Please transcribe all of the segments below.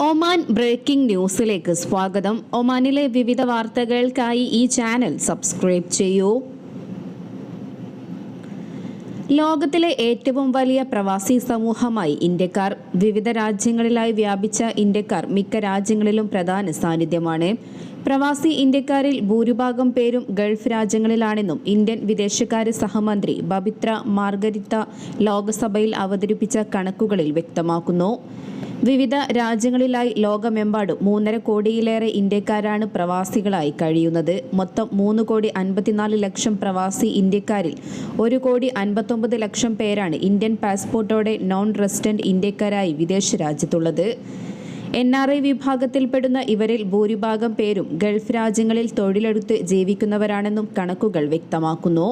Oman breaking ന്യൂസിലേക്ക് സ്വാഗതം. ഒമാനിലെ വിവിധ വാർത്തകൾക്കായി ഈ ചാനൽ സബ്സ്ക്രൈബ് ചെയ്യൂ. ലോകത്തിലെ ഏറ്റവും വലിയ പ്രവാസി സമൂഹമായി ഇന്ത്യക്കാർ. വിവിധ രാജ്യങ്ങളിലായി വ്യാപിച്ച ഇന്ത്യക്കാർ മിക്ക രാജ്യങ്ങളിലും പ്രധാന സാന്നിധ്യമാണ്. പ്രവാസി ഇന്ത്യക്കാരിൽ ഭൂരിഭാഗം പേരും ഗൾഫ് രാജ്യങ്ങളിലാണെന്നും ഇന്ത്യൻ വിദേശകാര്യ സഹമന്ത്രി ബബിത്ര മാർഗരിത്ത ലോക്സഭയിൽ അവതരിപ്പിച്ച കണക്കുകളിൽ വ്യക്തമാക്കുന്നു. വിവിധ രാജ്യങ്ങളിലായി ലോകമെമ്പാടും മൂന്നര കോടിയിലേറെ ഇന്ത്യക്കാരാണ് പ്രവാസികളായി കഴിയുന്നത്. മൊത്തം മൂന്ന് കോടി അൻപത്തിനാല് ലക്ഷം പ്രവാസി ഇന്ത്യക്കാരിൽ ഒരു കോടി അൻപത്തൊമ്പത് ലക്ഷം പേരാണ് ഇന്ത്യൻ പാസ്പോർട്ടോടെ നോൺ റെസിഡന്റ് ഇന്ത്യക്കാരായി വിദേശ രാജ്യത്തുള്ളത്. എൻ ആർ ഐ വിഭാഗത്തിൽപ്പെടുന്ന ഇവരിൽ ഭൂരിഭാഗം പേരും ഗൾഫ് രാജ്യങ്ങളിൽ തൊഴിലെടുത്ത് ജീവിക്കുന്നവരാണെന്നും കണക്കുകൾ വ്യക്തമാക്കുന്നു.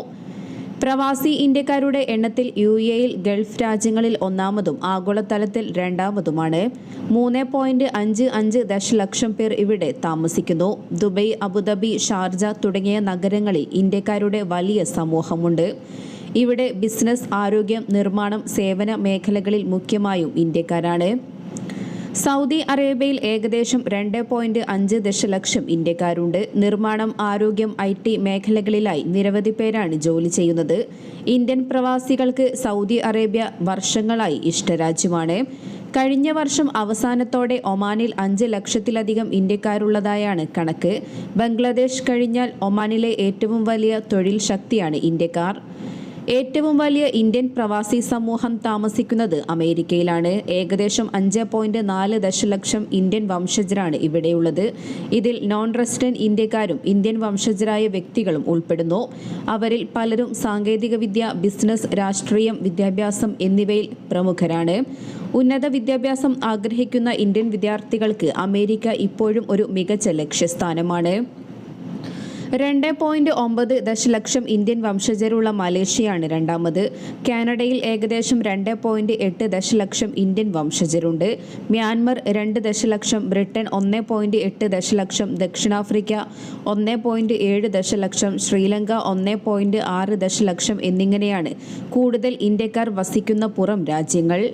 പ്രവാസി ഇന്ത്യക്കാരുടെ എണ്ണത്തിൽ യു എയിൽ ഗൾഫ് രാജ്യങ്ങളിൽ ഒന്നാമതും ആഗോളതലത്തിൽ രണ്ടാമതുമാണ്. മൂന്ന് പോയിന്റ് അഞ്ച് അഞ്ച് ദശലക്ഷം പേർ ഇവിടെ താമസിക്കുന്നു. ദുബൈ അബുദാബി ഷാർജ തുടങ്ങിയ നഗരങ്ങളിൽ ഇന്ത്യക്കാരുടെ വലിയ സമൂഹമുണ്ട്. ഇവിടെ ബിസിനസ് ആരോഗ്യം നിർമ്മാണം സേവന മേഖലകളിൽ മുഖ്യമായും ഇന്ത്യക്കാരാണ്. സൗദി അറേബ്യയിൽ ഏകദേശം രണ്ട് പോയിന്റ് അഞ്ച് ദശലക്ഷം ഇന്ത്യക്കാരുണ്ട്. നിർമ്മാണം ആരോഗ്യം ഐ ടി മേഖലകളിലായി നിരവധി പേരാണ് ജോലി ചെയ്യുന്നത്. ഇന്ത്യൻ പ്രവാസികൾക്ക് സൗദി അറേബ്യ വർഷങ്ങളായി ഇഷ്ടരാജ്യമാണ്. കഴിഞ്ഞ വർഷം അവസാനത്തോടെ ഒമാനിൽ അഞ്ച് ലക്ഷത്തിലധികം ഇന്ത്യക്കാരുള്ളതായാണ് കണക്ക്. ബംഗ്ലാദേശ് കഴിഞ്ഞാൽ ഒമാനിലെ ഏറ്റവും വലിയ തൊഴിൽ ശക്തിയാണ് ഇന്ത്യക്കാർ. ഏറ്റവും വലിയ ഇന്ത്യൻ പ്രവാസി സമൂഹം താമസിക്കുന്നത് അമേരിക്കയിലാണ്. ഏകദേശം അഞ്ച് പോയിന്റ് നാല് ദശലക്ഷം ഇന്ത്യൻ വംശജരാണ് ഇവിടെയുള്ളത്. ഇതിൽ നോൺ റെസിഡന്റ് ഇന്ത്യക്കാരും ഇന്ത്യൻ വംശജരായ വ്യക്തികളും ഉൾപ്പെടുന്നു. അവരിൽ പലരും സാങ്കേതികവിദ്യ ബിസിനസ് രാഷ്ട്രീയം വിദ്യാഭ്യാസം എന്നിവയിൽ പ്രമുഖരാണ്. ഉന്നത വിദ്യാഭ്യാസം ആഗ്രഹിക്കുന്ന ഇന്ത്യൻ വിദ്യാർത്ഥികൾക്ക് അമേരിക്ക ഇപ്പോഴും ഒരു മികച്ച ലക്ഷ്യസ്ഥാനമാണ്. രണ്ട് പോയിന്റ് ഒമ്പത് ദശലക്ഷം ഇന്ത്യൻ വംശജരുള്ള മലേഷ്യയാണ് രണ്ടാമത്. കാനഡയിൽ ഏകദേശം രണ്ട് പോയിന്റ് എട്ട് ദശലക്ഷം ഇന്ത്യൻ വംശജരുണ്ട്. മ്യാൻമർ രണ്ട് ദശലക്ഷം ബ്രിട്ടൻ ഒന്ന് പോയിന്റ് എട്ട് ദശലക്ഷം ദക്ഷിണാഫ്രിക്ക ഒന്ന് പോയിന്റ് ഏഴ് ദശലക്ഷം ശ്രീലങ്ക ഒന്ന് പോയിന്റ് ആറ് ദശലക്ഷം എന്നിങ്ങനെയാണ് കൂടുതൽ ഇന്ത്യക്കാർ വസിക്കുന്ന പുറം രാജ്യങ്ങൾ.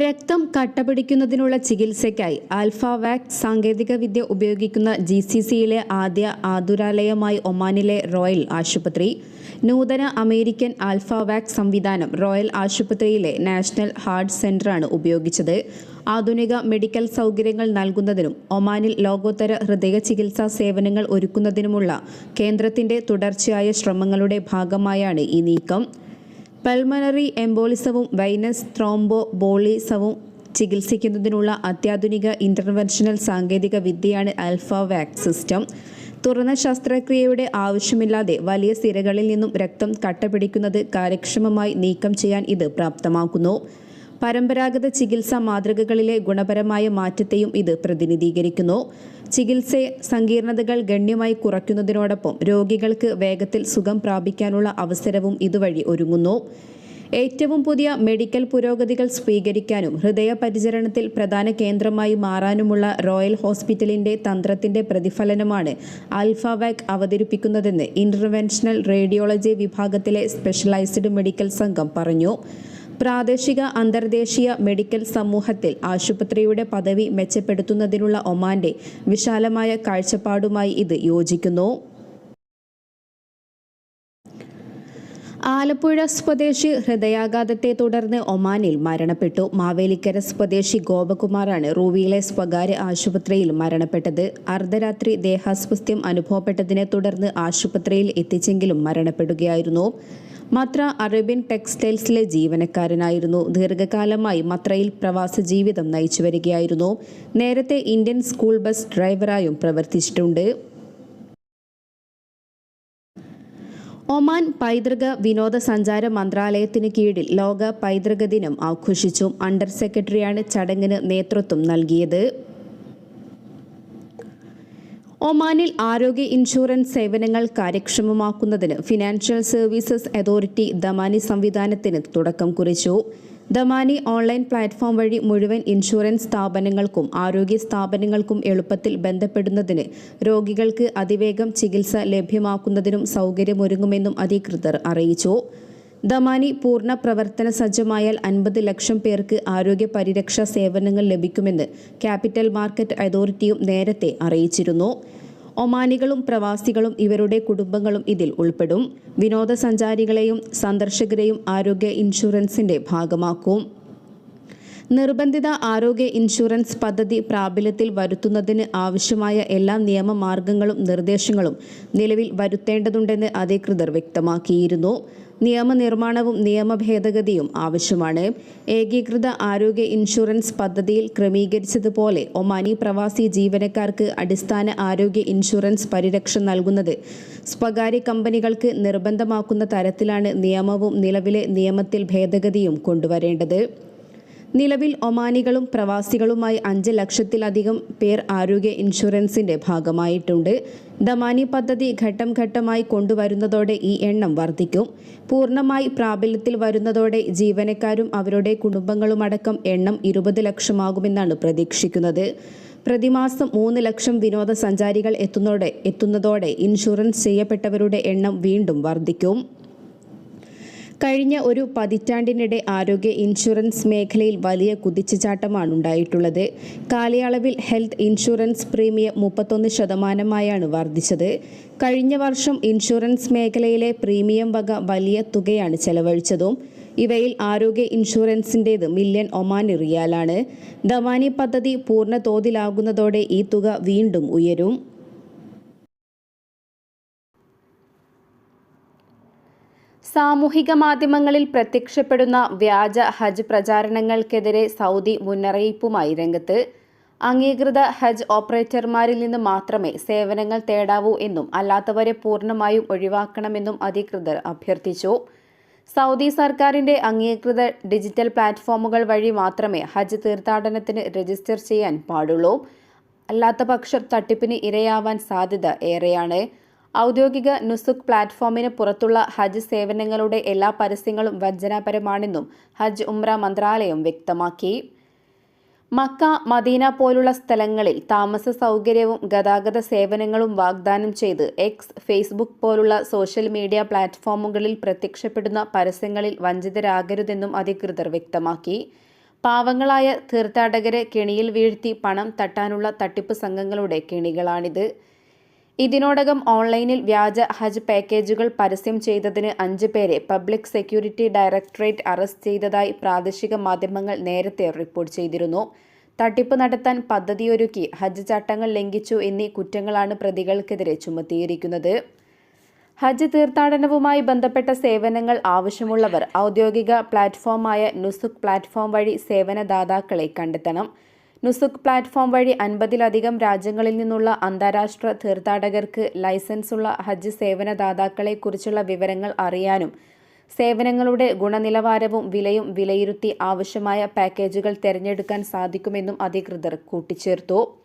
രക്തം കട്ടപിടിക്കുന്നതിനുള്ള ചികിത്സയ്ക്കായി ആൽഫാവാക് സാങ്കേതികവിദ്യ ഉപയോഗിക്കുന്ന ജി സി സിയിലെ ആദ്യ ആതുരാലയമായി ഒമാനിലെ റോയൽ ആശുപത്രി. നൂതന അമേരിക്കൻ ആൽഫാവാക് സംവിധാനം റോയൽ ആശുപത്രിയിലെ നാഷണൽ ഹാർട്ട് സെന്ററാണ് ഉപയോഗിച്ചത്. ആധുനിക മെഡിക്കൽ സൗകര്യങ്ങൾ നൽകുന്നതിനും ഒമാനിൽ ലോകോത്തര ഹൃദയ ചികിത്സാ സേവനങ്ങൾ ഒരുക്കുന്നതിനുമുള്ള കേന്ദ്രത്തിന്റെ തുടർച്ചയായ ശ്രമങ്ങളുടെ ഭാഗമായാണ് ഈ നീക്കം. പൾമണറി എംബോളിസവും വൈനസ് ത്രോംബോ ബോളിസവും ചികിത്സിക്കുന്നതിനുള്ള അത്യാധുനിക ഇന്റർവെൻഷണൽ സാങ്കേതിക വിദ്യയാണ് അൽഫാവാക്സ് വാക് സിസ്റ്റം തുറന്ന ശസ്ത്രക്രിയയുടെ ആവശ്യമില്ലാതെ വലിയ സിരകളിൽ നിന്നും രക്തം കട്ടപിടിക്കുന്നത് കാര്യക്ഷമമായി നീക്കം ചെയ്യാൻ ഇത് പ്രാപ്തമാക്കുന്നു. പരമ്പരാഗത ചികിത്സാ മാതൃകകളിലെ ഗുണപരമായ മാറ്റത്തെയും ഇത് പ്രതിനിധീകരിക്കുന്നു. ചികിത്സ സങ്കീർണതകൾ ഗണ്യമായി കുറയ്ക്കുന്നതിനോടൊപ്പം രോഗികൾക്ക് വേഗത്തിൽ സുഖം പ്രാപിക്കാനുള്ള അവസരവും ഇതുവഴി ഒരുങ്ങുന്നു. ഏറ്റവും പുതിയ മെഡിക്കൽ പുരോഗതികൾ സ്വീകരിക്കാനും ഹൃദയപരിചരണത്തിൽ പ്രധാന കേന്ദ്രമായി മാറാനുമുള്ള റോയൽ ഹോസ്പിറ്റലിന്റെ തന്ത്രത്തിന്റെ പ്രതിഫലനമാണ് ആൽഫാവാക് അവതരിപ്പിക്കുന്നതെന്ന് ഇന്റർവെൻഷണൽ റേഡിയോളജി വിഭാഗത്തിലെ സ്പെഷ്യലൈസ്ഡ് മെഡിക്കൽ സംഘം പറഞ്ഞു. പ്രാദേശിക അന്തർദേശീയ മെഡിക്കൽ സമൂഹത്തിൽ ആശുപത്രിയുടെ പദവി മെച്ചപ്പെടുത്തുന്നതിനുള്ള ഒമാന്റെ വിശാലമായ കാഴ്ചപ്പാടുമായി ഇത് യോജിക്കുന്നു. ആലപ്പുഴ സ്വദേശി ഹൃദയാഘാതത്തെ തുടർന്ന് ഒമാനിൽ മരണപ്പെട്ടു. മാവേലിക്കര സ്വദേശി ഗോപകുമാറാണ് റൂവിയിലെ സ്വകാര്യ ആശുപത്രിയിൽ മരണപ്പെട്ടത്. അർദ്ധരാത്രി ദേഹാസ്വസ്ഥ്യം അനുഭവപ്പെട്ടതിനെ തുടർന്ന് ആശുപത്രിയിൽ എത്തിച്ചെങ്കിലും മരണപ്പെടുകയായിരുന്നു. മത്ര അറേബ്യൻ ടെക്സ്റ്റൈൽസിലെ ജീവനക്കാരനായിരുന്നു. ദീർഘകാലമായി മത്രയിൽ പ്രവാസ ജീവിതം നയിച്ചു വരികയായിരുന്നു നേരത്തെ ഇന്ത്യൻ സ്കൂൾ ബസ് ഡ്രൈവറായും പ്രവർത്തിച്ചിട്ടുണ്ട്. ഒമാൻ പൈതൃക വിനോദസഞ്ചാര മന്ത്രാലയത്തിന് കീഴിൽ ലോക പൈതൃക ദിനം ആഘോഷിച്ചു. അണ്ടർ സെക്രട്ടറിയാണ് ചടങ്ങിന് നേതൃത്വം നൽകിയത്. ഒമാനിൽ ആരോഗ്യ ഇൻഷുറൻസ് സേവനങ്ങൾ കാര്യക്ഷമമാക്കുന്നതിന് ഫിനാൻഷ്യൽ സർവീസസ് അതോറിറ്റി ദമാനി സംവിധാനത്തിന് തുടക്കം കുറിച്ചു. ദമാനി ഓൺലൈൻ പ്ലാറ്റ്ഫോം വഴി മുഴുവൻ ഇൻഷുറൻസ് സ്ഥാപനങ്ങൾക്കും ആരോഗ്യ സ്ഥാപനങ്ങൾക്കും എളുപ്പത്തിൽ ബന്ധപ്പെടുന്നതിന് രോഗികൾക്ക് അതിവേഗം ചികിത്സ ലഭ്യമാക്കുന്നതിനും സൗകര്യമൊരുങ്ങുമെന്നും അധികൃതർ അറിയിച്ചു. ദമാനി പൂർണ പ്രവർത്തന സജ്ജമായാൽ അൻപത് ലക്ഷം പേർക്ക് ആരോഗ്യ പരിരക്ഷാ സേവനങ്ങൾ ലഭിക്കുമെന്ന് ക്യാപിറ്റൽ മാർക്കറ്റ് അതോറിറ്റിയും നേരത്തെ അറിയിച്ചിരുന്നു. ഒമാനികളും പ്രവാസികളും ഇവരുടെ കുടുംബങ്ങളും ഇതിൽ ഉൾപ്പെടും. വിനോദസഞ്ചാരികളെയും സന്ദർശകരെയും ആരോഗ്യ ഇൻഷുറൻസിന്റെ ഭാഗമാക്കും. നിർബന്ധിത ആരോഗ്യ ഇൻഷുറൻസ് പദ്ധതി പ്രാബല്യത്തിൽ വരുത്തുന്നതിന് ആവശ്യമായ എല്ലാ നിയമമാർഗങ്ങളും നിർദ്ദേശങ്ങളും നിലവിൽ വരുത്തേണ്ടതുണ്ടെന്ന് അധികൃതർ വ്യക്തമാക്കിയിരുന്നു. നിയമനിർമ്മാണവും നിയമഭേദഗതിയും ആവശ്യമാണ്. ഏകീകൃത ആരോഗ്യ ഇൻഷുറൻസ് പദ്ധതിയിൽ ക്രമീകരിച്ചതുപോലെ ഒമാനി പ്രവാസി ജീവനക്കാർക്ക് അടിസ്ഥാന ആരോഗ്യ ഇൻഷുറൻസ് പരിരക്ഷ നൽകുന്നത് സ്വകാര്യ കമ്പനികൾക്ക് നിർബന്ധമാക്കുന്ന തരത്തിലാണ് നിയമവും നിലവിലെ നിയമത്തിൽ ഭേദഗതിയും കൊണ്ടുവരേണ്ടത്. നിലവിൽ ഒമാനികളും പ്രവാസികളുമായി അഞ്ച് ലക്ഷത്തിലധികം പേർ ആരോഗ്യ ഇൻഷുറൻസിന്റെ ഭാഗമായിട്ടുണ്ട്. ദമാനി പദ്ധതി ഘട്ടം ഘട്ടമായി കൊണ്ടുവരുന്നതോടെ ഈ എണ്ണം വർദ്ധിക്കും. പൂർണമായി പ്രാബല്യത്തിൽ വരുന്നതോടെ ജീവനക്കാരും അവരുടെ കുടുംബങ്ങളുമടക്കം എണ്ണം ഇരുപത് ലക്ഷമാകുമെന്നാണ് പ്രതീക്ഷിക്കുന്നത്. പ്രതിമാസം മൂന്ന് ലക്ഷം വിനോദസഞ്ചാരികൾ എത്തുന്നതോടെ എത്തുന്നതോടെ ഇൻഷുറൻസ് ചെയ്യപ്പെട്ടവരുടെ എണ്ണം വീണ്ടും വർദ്ധിക്കും. കഴിഞ്ഞ ഒരു പതിറ്റാണ്ടിനിടെ ആരോഗ്യ ഇൻഷുറൻസ് മേഖലയിൽ വലിയ കുതിച്ചുചാട്ടമാണ് ഉണ്ടായിട്ടുള്ളത് കാലയളവിൽ ഹെൽത്ത് ഇൻഷുറൻസ് പ്രീമിയം മുപ്പത്തൊന്ന് ശതമാനമായാണ് വർദ്ധിച്ചത്. കഴിഞ്ഞ വർഷം ഇൻഷുറൻസ് മേഖലയിലെ പ്രീമിയം വക വലിയ തുകയാണ് ചെലവഴിച്ചതും. ഇവയിൽ ആരോഗ്യ ഇൻഷുറൻസിന്റേത് മില്യൺ ഒമാനി റിയാലാണ്. ദവാനി പദ്ധതി പൂർണ തോതിലാകുന്നതോടെ ഈ തുക വീണ്ടും ഉയരും. സാമൂഹിക മാധ്യമങ്ങളിൽ പ്രത്യക്ഷപ്പെടുന്ന വ്യാജ ഹജ്ജ് പ്രചാരണങ്ങൾക്കെതിരെ സൗദി മുന്നറിയിപ്പുമായി രംഗത്ത്. അംഗീകൃത ഹജ്ജ് ഓപ്പറേറ്റർമാരിൽ നിന്ന് മാത്രമേ സേവനങ്ങൾ തേടാവൂ എന്നും അല്ലാത്തവരെ പൂർണമായും ഒഴിവാക്കണമെന്നും അധികൃതർ അഭ്യർത്ഥിച്ചു. സൗദി സർക്കാരിന്റെ അംഗീകൃത ഡിജിറ്റൽ പ്ലാറ്റ്ഫോമുകൾ വഴി മാത്രമേ ഹജ്ജ് തീർത്ഥാടനത്തിന് രജിസ്റ്റർ ചെയ്യാൻ പാടുള്ളൂ. അല്ലാത്ത പക്ഷം തട്ടിപ്പിന് ഇരയാവാൻ സാധ്യത ഏറെയാണ്. ഔദ്യോഗിക നുസുക് പ്ലാറ്റ്ഫോമിന് പുറത്തുള്ള ഹജ്ജ് സേവനങ്ങളുടെ എല്ലാ പരസ്യങ്ങളും വഞ്ചനാപരമാണെന്നും ഹജ്ജ് ഉംറ മന്ത്രാലയം വ്യക്തമാക്കി. മക്ക മദീന പോലുള്ള സ്ഥലങ്ങളിൽ താമസ സൗകര്യവും ഗതാഗത സേവനങ്ങളും വാഗ്ദാനം ചെയ്ത് എക്സ് ഫേസ്ബുക്ക് പോലുള്ള സോഷ്യൽ മീഡിയ പ്ലാറ്റ്ഫോമുകളിൽ പ്രത്യക്ഷപ്പെടുന്ന പരസ്യങ്ങളിൽ വഞ്ചിതരാകരുതെന്നും അധികൃതർ വ്യക്തമാക്കി. പാവങ്ങളായ തീർത്ഥാടകരെ കെണിയിൽ വീഴ്ത്തി പണം തട്ടാനുള്ള തട്ടിപ്പ് സംഘങ്ങളുടെ കെണികളാണിത്. ഇതിനോടകം ഓൺലൈനിൽ വ്യാജ ഹജ്ജ് പാക്കേജുകൾ പരസ്യം ചെയ്തതിന് അഞ്ച് പേരെ പബ്ലിക് സെക്യൂരിറ്റി ഡയറക്ടറേറ്റ് അറസ്റ്റ് ചെയ്തതായി പ്രാദേശിക മാധ്യമങ്ങൾ നേരത്തെ റിപ്പോർട്ട് ചെയ്തിരുന്നു. തട്ടിപ്പ് നടത്താൻ പദ്ധതിയൊരുക്കി ഹജ്ജ് ചട്ടങ്ങൾ ലംഘിച്ചു എന്നീ കുറ്റങ്ങളാണ് പ്രതികൾക്കെതിരെ ചുമത്തിയിരിക്കുന്നത്. ഹജ്ജ് തീർത്ഥാടനവുമായി ബന്ധപ്പെട്ട സേവനങ്ങൾ ആവശ്യമുള്ളവർ ഔദ്യോഗിക പ്ലാറ്റ്ഫോമായ നുസുക് പ്ലാറ്റ്ഫോം വഴി സേവനദാതാക്കളെ കണ്ടെത്തണം. നുസുക് പ്ലാറ്റ്ഫോം വഴി അൻപതിലധികം രാജ്യങ്ങളിൽ നിന്നുള്ള അന്താരാഷ്ട്ര തീർത്ഥാടകർക്ക് ലൈസൻസുള്ള ഹജ്ജ് സേവനദാതാക്കളെക്കുറിച്ചുള്ള വിവരങ്ങൾ അറിയാനും സേവനങ്ങളുടെ ഗുണനിലവാരവും വിലയും വിലയിരുത്തി ആവശ്യമായ പാക്കേജുകൾ തിരഞ്ഞെടുക്കാൻ സാധിക്കുമെന്നും അധികൃതർ കൂട്ടിച്ചേർത്തു.